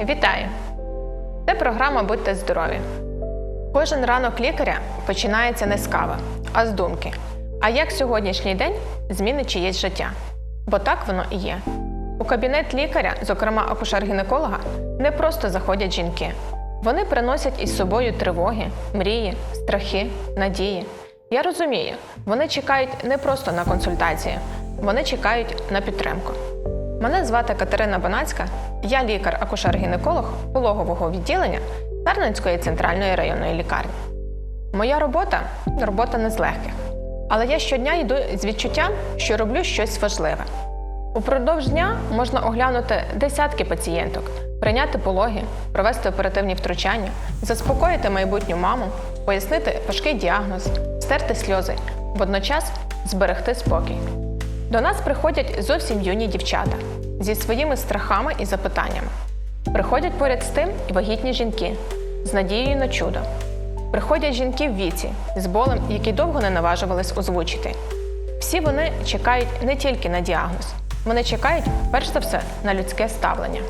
Вітаю! Це програма Будьте здорові. Кожен ранок лікаря починається не з кави, а з думки. А як сьогоднішній день змінить чиєсь життя? Бо так воно і є. У кабінет лікаря, зокрема акушер-гінеколога, не просто заходять жінки. Вони приносять із собою тривоги, мрії, страхи, надії. Я розумію, вони чекають не просто на консультацію, вони чекають на підтримку. Мене звати Катерина Банацька, я лікар-акушер-гінеколог пологового відділення Сарненської центральної районної лікарні. Моя робота робота не з легких, але я щодня йду з відчуттям, що роблю щось важливе. Упродовж дня можна оглянути десятки пацієнток, прийняти пологи, провести оперативні втручання, заспокоїти майбутню маму, пояснити важкий діагноз, стерти сльози, водночас зберегти спокій. До нас приходять зовсім юні дівчата зі своїми страхами і запитаннями. Приходять поряд з тим і вагітні жінки з надією на чудо. Приходять жінки в віці з болем, який довго не наважувались озвучити. Всі вони чекають не тільки на діагноз, вони чекають перш за все на людське ставлення.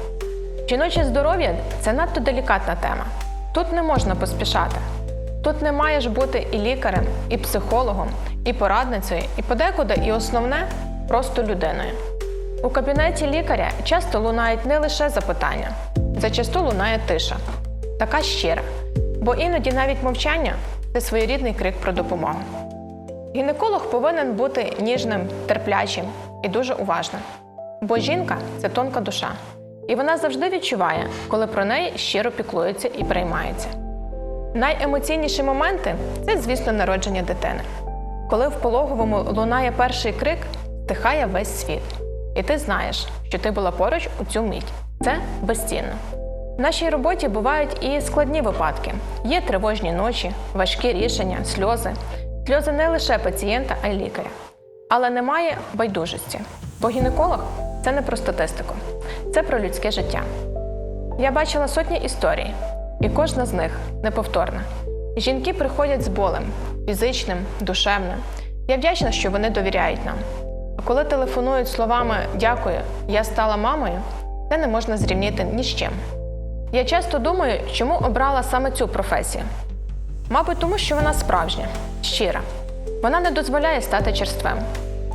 Жіноче здоров'я це надто делікатна тема. Тут не можна поспішати. Тут не маєш бути і лікарем, і психологом, і порадницею, і подекуди, і основне просто людиною. У кабінеті лікаря часто лунають не лише запитання, зачасту лунає тиша, така щира, бо іноді навіть мовчання це своєрідний крик про допомогу. Гінеколог повинен бути ніжним, терплячим і дуже уважним. Бо жінка це тонка душа, і вона завжди відчуває, коли про неї щиро піклуються і приймаються. Найемоційніші моменти це, звісно, народження дитини. Коли в пологовому лунає перший крик, стихає весь світ. І ти знаєш, що ти була поруч у цю мить. Це безцінно. В нашій роботі бувають і складні випадки: є тривожні ночі, важкі рішення, сльози. Сльози не лише пацієнта, а й лікаря. Але немає байдужості. Бо гінеколог це не про статистику, це про людське життя. Я бачила сотні історій, і кожна з них неповторна. Жінки приходять з болем фізичним, душевним. Я вдячна, що вони довіряють нам. А коли телефонують словами Дякую, я стала мамою, це не можна зрівнити ні з чим. Я часто думаю, чому обрала саме цю професію. Мабуть, тому що вона справжня, щира. Вона не дозволяє стати черствим.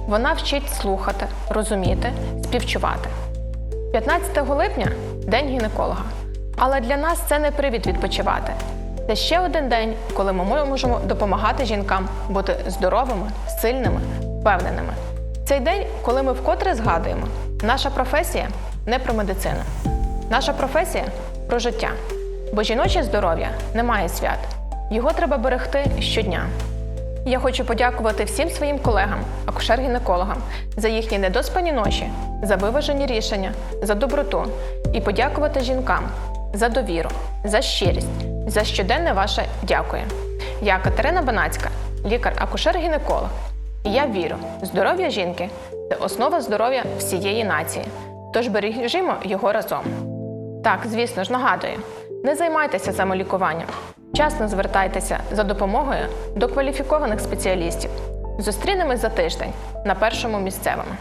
Вона вчить слухати, розуміти, співчувати. 15 липня день гінеколога. Але для нас це не привід відпочивати. Це ще один день, коли ми можемо допомагати жінкам бути здоровими, сильними, впевненими. Цей день, коли ми вкотре згадуємо, наша професія не про медицину. Наша професія про життя. Бо жіноче здоров'я не має свят. Його треба берегти щодня. Я хочу подякувати всім своїм колегам, акушер-гінекологам, за їхні недоспані ночі, за виважені рішення, за доброту і подякувати жінкам за довіру, за щирість, за щоденне ваше дякую. Я Катерина Банацька, лікар-акушер-гінеколог. І я вірю, здоров'я жінки це основа здоров'я всієї нації. Тож бережімо його разом. Так, звісно ж, нагадую, не займайтеся самолікуванням. Вчасно звертайтеся за допомогою до кваліфікованих спеціалістів. Зустрінемось за тиждень на першому місцевому.